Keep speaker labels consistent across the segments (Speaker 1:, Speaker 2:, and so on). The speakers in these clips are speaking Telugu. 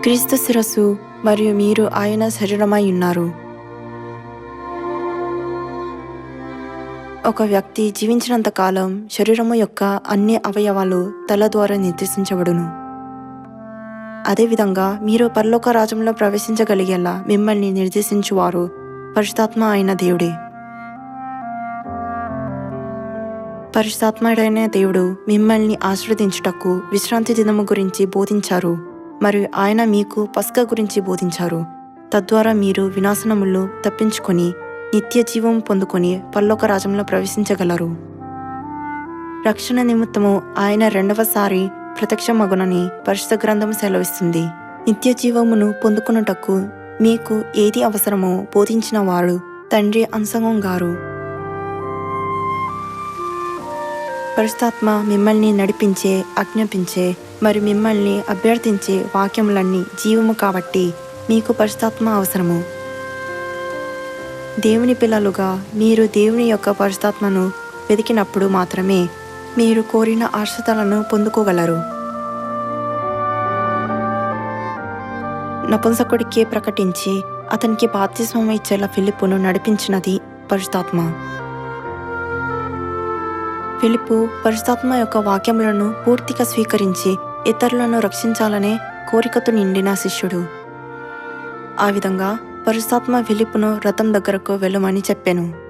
Speaker 1: క్రీస్తు శిరస్సు మరియు మీరు ఆయన శరీరమై ఉన్నారు. ఒక వ్యక్తి జీవించినంత కాలం శరీరము యొక్క అన్ని అవయవాలు తల ద్వారా నిర్దేశించబడును. అదేవిధంగా మీరు పరలోక రాజ్యంలో ప్రవేశించగలిగేలా మిమ్మల్ని నిర్దేశించువారు పరిశుతాత్మ అయిన దేవుడే. పరిశుధాత్ముడైన దేవుడు మిమ్మల్ని ఆశీర్వదించుటకు విశ్రాంతి దినము గురించి బోధించారు మరియు ఆయన మీకు పస్క గురించి బోధించారు. తద్వారా మీరు వినాశనములు తప్పించుకొని నిత్య జీవం పొందుకొని పల్లోక రాజ్యంలో ప్రవేశించగలరు. రక్షణ నిమిత్తము ఆయన రెండవసారి ప్రత్యక్షమగునని పరిశుద్ధ గ్రంథం సెలవిస్తుంది. నిత్య జీవమును పొందుకున్నటకు మీకు ఏది అవసరమో బోధించిన వారు తండ్రి అంశంగం గారు పరిశుద్ధాత్మ మిమ్మల్ని నడిపించే ఆజ్ఞాపించే మరి మిమ్మల్ని అభ్యర్థించే వాక్యములన్నీ జీవము కాబట్టి మీకు పరిశుద్ధాత్మ అవసరము. దేవుని పిల్లలుగా మీరు దేవుని యొక్క పరిశుద్ధాత్మను వెతికినప్పుడు మాత్రమే మీరు కోరిన ఆశ్రతలను పొందుకోగలరు. నపుంసకుడికే ప్రకటించి అతనికి బాప్తిస్మం ఇచ్చేలా ఫిలిప్పును నడిపించినది పరిశుద్ధాత్మ. ఫిలిప్పు పరిశుద్ధాత్మ యొక్క వాక్యములను పూర్తిగా స్వీకరించి ఇతరులను రక్షించాలనే కోరికతో నిండిన శిష్యుడు. ఆ విధంగా పరిశుద్ధాత్మ ఫిలిప్పును రథం దగ్గరకు వెళ్ళమని చెప్పాను.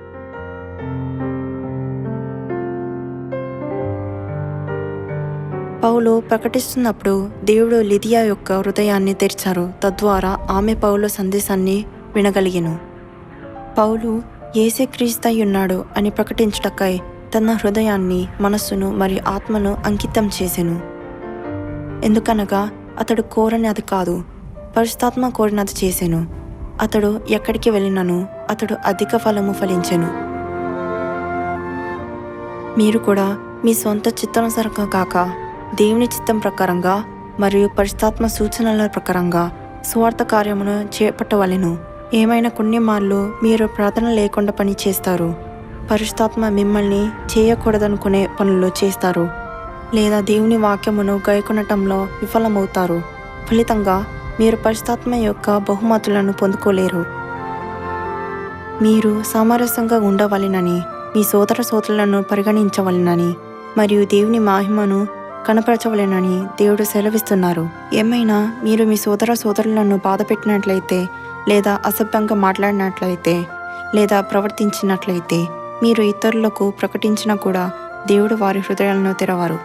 Speaker 1: పౌలు ప్రకటిస్తున్నప్పుడు దేవుడు లిదియా యొక్క హృదయాన్ని తెరిచారు. తద్వారా ఆమె పౌలు సందేశాన్ని వినగలిగిను. పౌలు ఏసే క్రీస్తయ్యున్నాడు ఉన్నాడు అని ప్రకటించుటకై తన హృదయాన్ని మనస్సును మరియు ఆత్మను అంకితం చేసెను. ఎందుకనగా అతడు కోరని అది కాదు పరిశుతాత్మ కోరినది చేసెను. అతడు ఎక్కడికి వెళ్ళినను అతడు అధిక ఫలము ఫలించెను. మీరు కూడా మీ సొంత చిత్తానుసారంగా కాక దేవుని చిత్తం ప్రకారంగా మరియు పరిశుతాత్మ సూచనల ప్రకారంగా స్వార్థ కార్యమును చేపట్టవలెను. ఏమైనా కొన్ని మార్లు మీరు ప్రార్థన లేకుండా పని చేస్తారు. పరిశుద్ధాత్మ మిమ్మల్ని చేయకూడదనుకునే పనులు చేస్తారు లేదా దేవుని వాక్యమును గైకొనటంలో విఫలమవుతారు. ఫలితంగా మీరు పరిశుద్ధాత్మ యొక్క బహుమతులను పొందుకోలేరు. మీరు సామరస్యంగా ఉండవలెనని మీ సోదర సోదరులను పరిగణించవలెనని మరియు దేవుని మహిమను కనపరచవలెనని దేవుడు సెలవిస్తున్నారు. ఏమైనా మీరు మీ సోదర సోదరులను బాధ పెట్టినట్లయితే లేదా అసభ్యంగా మాట్లాడినట్లయితే లేదా ప్రవర్తించినట్లయితే మీరు ఇతరులకు ప్రకటించినా కూడా దేవుడు వారి హృదయాలను తెరవారు.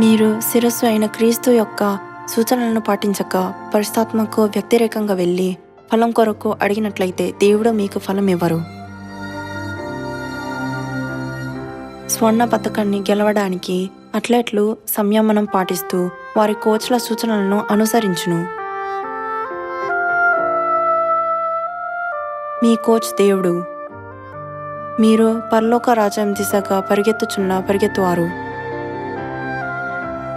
Speaker 1: మీరు శిరస్సు అయిన క్రీస్తు యొక్క సూచనలను పాటించక పరిస్థాత్మకు వ్యతిరేకంగా వెళ్ళి ఫలం కొరకు అడిగినట్లయితే దేవుడు మీకు ఫలం ఇవ్వరు. స్వర్ణ పథకాన్ని గెలవడానికి అథ్లెట్లు సంయమనం పాటిస్తూ వారి కోచ్ల సూచనలను అనుసరించును. మీ కోచ్ దేవుడు. మీరు పరలోక రాజ్యం దిశగా పరిగెత్తుచున్న పరిగెత్తువారు.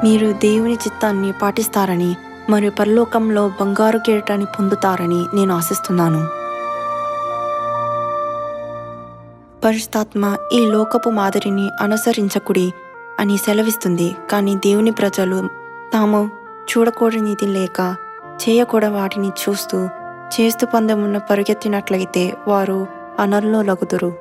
Speaker 1: మీరు దేవుని చిత్తాన్ని పాటిస్తారని మరియు పరలోకంలో బంగారు కిరీటాన్ని పొందుతారని నేను ఆశిస్తున్నాను. పరిశుతాత్మ ఈ లోకపు మాదిరిని అనుసరించకుడి అని సెలవిస్తుంది కానీ దేవుని ప్రజలు తాము చూడకూడనిది లేక చేయకూడ వాటిని చూస్తూ చేస్తు పందెమున్న పరిగెత్తినట్లయితే వారు అనల్లో లగుదురు.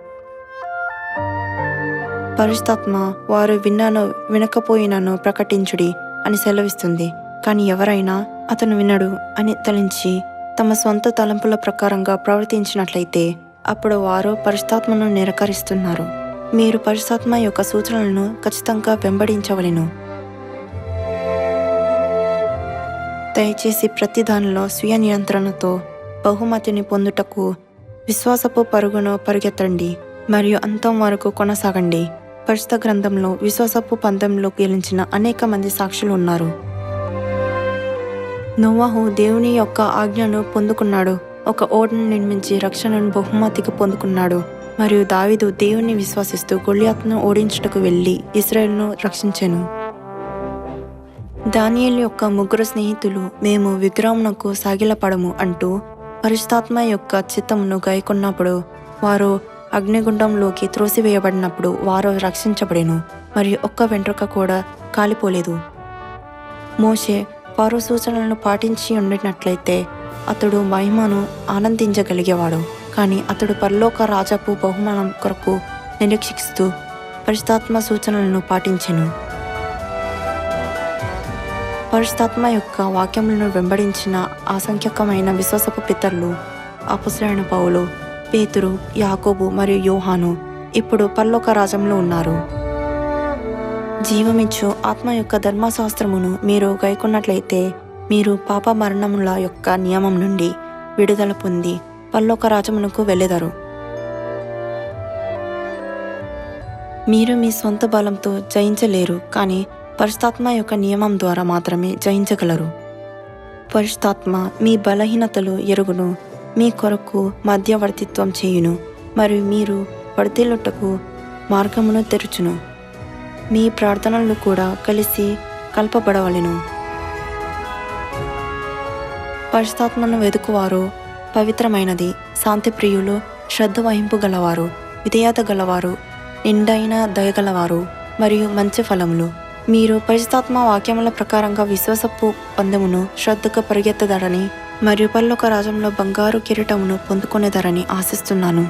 Speaker 1: పరిశుతాత్మ వారు విన్నాను వినకపోయినను ప్రకటించుడి అని సెలవిస్తుంది. కానీ ఎవరైనా అతను వినడు అని తలించి తమ సొంత తలంపుల ప్రకారంగా ప్రవర్తించినట్లయితే అప్పుడు వారు పరిశుతాత్మను నిరాకరిస్తున్నారు. మీరు పరిశుతాత్మ యొక్క సూచనలను ఖచ్చితంగా వెంబడించవలెను. దయచేసి ప్రతి దానిలో స్వీయ నియంత్రణతో బహుమతిని పొందుటకు విశ్వాసపు పరుగును పరిగెత్తండి మరియు అంతం వరకు కొనసాగండి. పరిశుద్ధ గ్రంథంలో విశ్వాసపు పందెంలో గెలిచిన అనేక మంది సాక్షులు ఉన్నారు. నోవాహు దేవుని యొక్క ఆజ్ఞను పొందుకున్నాడు. ఒక ఓడను నిర్మించి రక్షణను బహుమతిగా పొందుకున్నాడు. మరియు దావిదు దేవుని విశ్వసిస్తూ గొలియాత్ను ఓడించుటకు వెళ్ళి ఇస్రాయల్ను రక్షించెను. దానియల్ యొక్క ముగ్గురు స్నేహితులు మేము విగ్రహంనకు సాగిలపడము అంటూ పరిశుద్ధాత్మ యొక్క చిత్తమును గైకొన్నప్పుడు వారు అగ్నిగుండంలోకి త్రోసివేయబడినప్పుడు వారు రక్షించబడెను మరియు ఒక్క వెంట్రుక కూడా కాలిపోలేదు. మోషే వారు సూచనలను పాటించి ఉండినట్లయితే అతడు మహిమను ఆనందించగలిగేవాడు కానీ అతడు పరలోక రాజపు బహుమానం కొరకు నిరీక్షిస్తూ పరిశుధాత్మ సూచనలను పాటించెను. పరిశుద్ధాత్మ యొక్క వాక్యములను వెంబడించిన అసంఖ్యకమైన విశ్వాసపు పితరులు అపుసరైన పౌలు పేతురు యాకోబు మరియు యోహాను ఇప్పుడు పర్లోక రాజంలో ఉన్నారు. జీవమిచ్చు ఆత్మ యొక్క ధర్మశాస్త్రమును మీరు గైకొన్నట్లయితే మీరు పాప మరణముల యొక్క నియమం నుండి విడుదల పొంది పరలోక రాజమునకు వెళ్ళెదరు. మీరు మీ సొంత బలంతో జయించలేరు కానీ పరిశుతాత్మ యొక్క నియమం ద్వారా మాత్రమే జయించగలరు. పరిశుతాత్మ మీ బలహీనతలు ఎరుగును మీ కొరకు మధ్యవర్తిత్వం చేయును మరియు మీరు వర్ధిల్లుటకు మార్గమును తెరుచును. మీ ప్రార్థనలు కూడా కలిసి కల్పబడవలను. పరిశుతాత్మను వెదుకువారు పవిత్రమైనది శాంతిప్రియులు శ్రద్ధ వహింపు గలవారు విధేయత గలవారు నిండైన దయగలవారు మరియు మంచి ఫలములు. మీరు పరిశుతాత్మ వాక్యముల ప్రకారంగా విశ్వాసపు పందెమును శ్రద్ధగా పరిగెత్తదరని మరియు పల్లొక రాజంలో బంగారు కిరీటమును పొందుకునేదరని ఆశిస్తున్నాను.